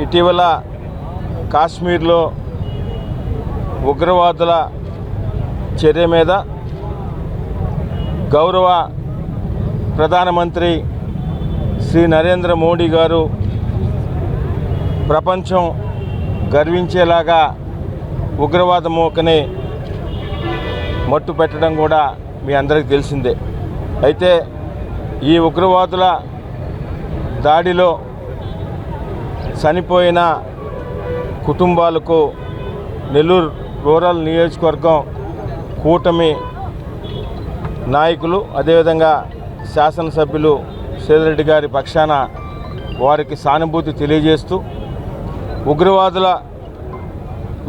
ఇటీవల కాశ్మీర్లో ఉగ్రవాదుల చర్య మీద గౌరవ ప్రధానమంత్రి శ్రీ నరేంద్ర మోడీ గారు ప్రపంచం గర్వించేలాగా ఉగ్రవాద మూకని మట్టు పెట్టడం కూడా మీ అందరికీ తెలిసిందే. అయితే ఈ ఉగ్రవాదుల దాడిలో చనిపోయిన కుటుంబాలకు నెల్లూరు రూరల్ నియోజకవర్గం కూటమి నాయకులు అదేవిధంగా శాసనసభ్యులు సేదిరెడ్డి గారి పక్షాన వారికి సానుభూతి తెలియజేస్తూ ఉగ్రవాదుల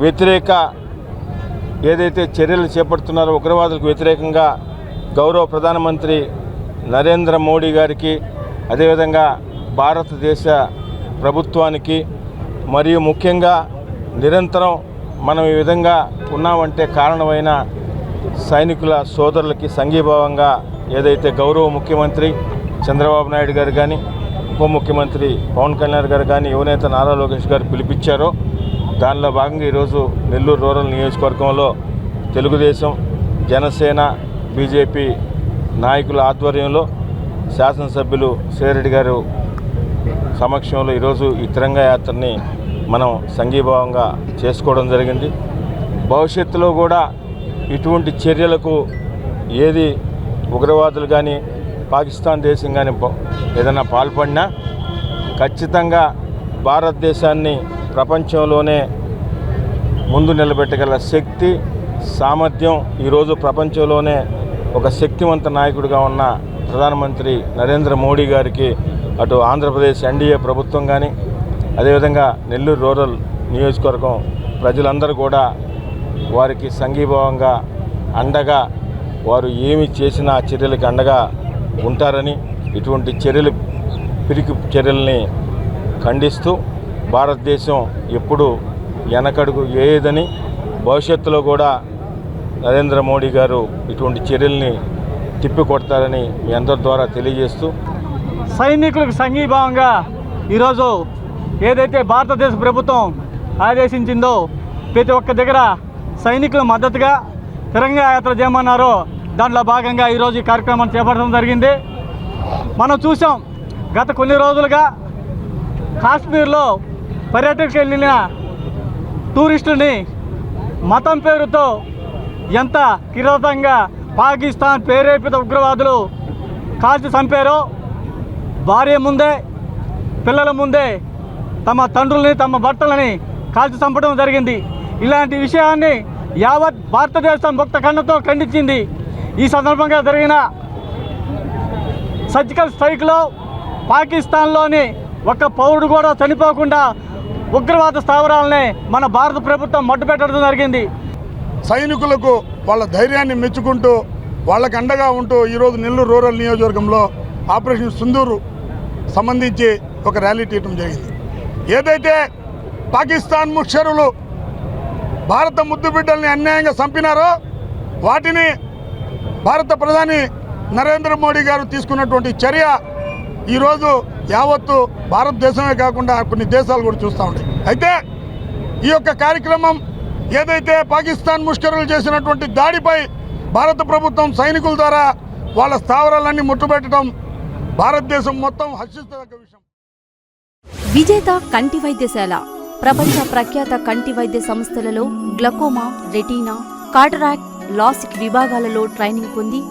వ్యతిరేక ఏదైతే చర్యలు చేపడుతున్నారో ఉగ్రవాదులకు వ్యతిరేకంగా గౌరవ ప్రధానమంత్రి నరేంద్ర మోడీ గారికి అదేవిధంగా భారతదేశ ప్రభుత్వానికి మరియు ముఖ్యంగా నిరంతరం మనం ఈ విధంగా ఉన్నామంటే కారణమైన సైనికుల సోదరులకి సంఘీభావంగా ఏదైతే గౌరవ ముఖ్యమంత్రి చంద్రబాబు నాయుడు గారు కానీ ఉప ముఖ్యమంత్రి పవన్ కళ్యాణ్ గారు కానీ యువనేత నారా లోకేష్ గారు పిలిపించారో దానిలో భాగంగా ఈరోజు నెల్లూరు రూరల్ నియోజకవర్గంలో తెలుగుదేశం జనసేన బీజేపీ నాయకుల ఆధ్వర్యంలో శాసనసభ్యులు శ్రీరెడ్డి గారు సమక్షంలో ఈరోజు ఈ తిరంగ యాత్రని మనం సంఘీభావంగా చేసుకోవడం జరిగింది. భవిష్యత్తులో కూడా ఇటువంటి చర్యలకు ఏది ఉగ్రవాదులు కానీ పాకిస్తాన్ దేశం కానీ ఏదైనా పాల్పడినా ఖచ్చితంగా భారతదేశాన్ని ప్రపంచంలోనే ముందు నిలబెట్టగల శక్తి సామర్థ్యం ఈరోజు ప్రపంచంలోనే ఒక శక్తివంత నాయకుడిగా ఉన్న ప్రధానమంత్రి నరేంద్ర మోడీ గారికి అటు ఆంధ్రప్రదేశ్ ఎన్డీఏ ప్రభుత్వం కానీ అదేవిధంగా నెల్లూరు రూరల్ నియోజకవర్గం ప్రజలందరూ కూడా వారికి సంఘీభావంగా అండగా వారు ఏమి చేసిన ఆ చర్యలకు అండగా ఉంటారని ఇటువంటి చర్యలు పిరికి చర్యల్ని ఖండిస్తూ భారతదేశం ఎప్పుడు వెనకడుగు వేయదని భవిష్యత్తులో కూడా నరేంద్ర మోడీ గారు ఇటువంటి చర్యల్ని తిప్పికొడతారని మీ అందరి ద్వారా తెలియజేస్తూ సైనికులకు సంఘీభావంగా ఈరోజు ఏదైతే భారతదేశ ప్రభుత్వం ఆదేశించిందో ప్రతి ఒక్క దగ్గర సైనికుల మద్దతుగా తిరంగా యాత్ర చేయమన్నారో దాంట్లో భాగంగా ఈరోజు ఈ కార్యక్రమాన్ని చేపట్టడం జరిగింది. మనం చూసాం గత కొన్ని రోజులుగా కాశ్మీర్లో పర్యటనకు వెళ్ళిన టూరిస్టుని మతం పేరుతో ఎంత కిరాతంగా పాకిస్తాన్ ప్రేరేపిత ఉగ్రవాదులు కాల్చి చంపారో భార్య ముందే పిల్లల ముందే తమ తండ్రుల్ని తమ భర్తలని కాల్చి చంపడం జరిగింది. ఇలాంటి విషయాన్ని యావత్ భారతదేశం భక్త కన్నుతో ఖండించింది. ఈ సందర్భంగా జరిగిన సర్జికల్ స్ట్రైక్లో పాకిస్తాన్లోని ఒక్క పౌరుడు కూడా చనిపోకుండా ఉగ్రవాద స్థావరాలని మన భారత ప్రభుత్వం మట్టుపెట్టడం జరిగింది. సైనికులకు వాళ్ళ ధైర్యాన్ని మెచ్చుకుంటూ వాళ్ళకి అండగా ఉంటూ ఈరోజు నెల్లూరు రూరల్ నియోజకవర్గంలో ఆపరేషన్ సింధూరు సంబంధించి ఒక ర్యాలీ తీయటం జరిగింది. ఏదైతే పాకిస్తాన్ ముక్షరులు భారత ముద్దు బిడ్డల్ని అన్యాయంగా చంపినారో వాటిని భారత ప్రధాని నరేంద్ర మోడీ గారు తీసుకున్నటువంటి చర్య ఈరోజు యావత్తు భారతదేశమే కాకుండా కొన్ని దేశాలు కూడా చూస్తూ ఉన్నాయి. అయితే ఈ యొక్క కార్యక్రమం ఏదైతే పాకిస్తాన్ ముష్కరులు చేసినటువంటి దాడిపై భారత ప్రభుత్వం సైనికుల ద్వారా వాళ్ళ స్థావరాలన్నీ ముట్టుబెట్టడం భారతదేశం మొత్తం హర్షిస్తదగ్గ విషయం. విజేత కంటి వైద్యశాల ప్రపంచ ప్రఖ్యాత కంటి వైద్య సంస్థలలో గ్లకోమా రెటీనా కాటరాక్ట్ లాసిక్ విభాగాలలో ట్రైనింగ్ పొంది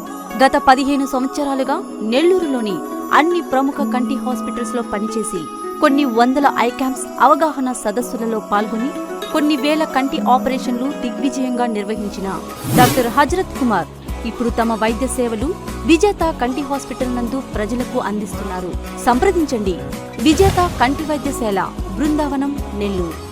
గత పదిహేను సంవత్సరాలుగా నెల్లూరులోని అన్ని ప్రముఖ కంటి హాస్పిటల్స్లో పనిచేసి కొన్ని వందల ఐ క్యాంప్స్ అవగాహన సదస్సులలో పాల్గొని కొన్ని వేల కంటి ఆపరేషన్లు దిగ్విజయంగా నిర్వహించిన డాక్టర్ హజరత్ కుమార్ ఇప్పుడు తమ వైద్య సేవలు విజేత కంటి హాస్పిటల్ నందు ప్రజలకు అందిస్తున్నారు. సంప్రదించండి. విజేత కంటి వైద్యశాల బృందావనం నెల్లూరు.